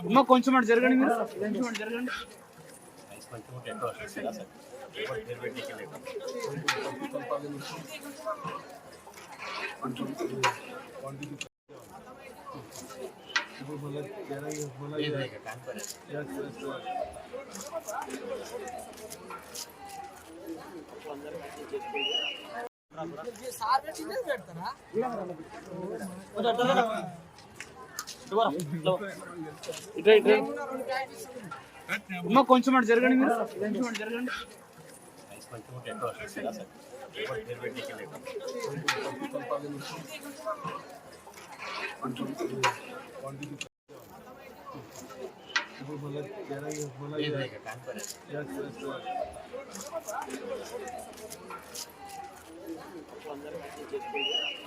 అమ్మ కొంచెం అటు జరగండి మీరు. కొంచెం అటు జరగండి. సార్ కొంచెం అటు జరగండి మీరు. కొంచెం అటు జరగండి. ఇప్పుడు మళ్ళీ আপনার কাছে চেক করবেন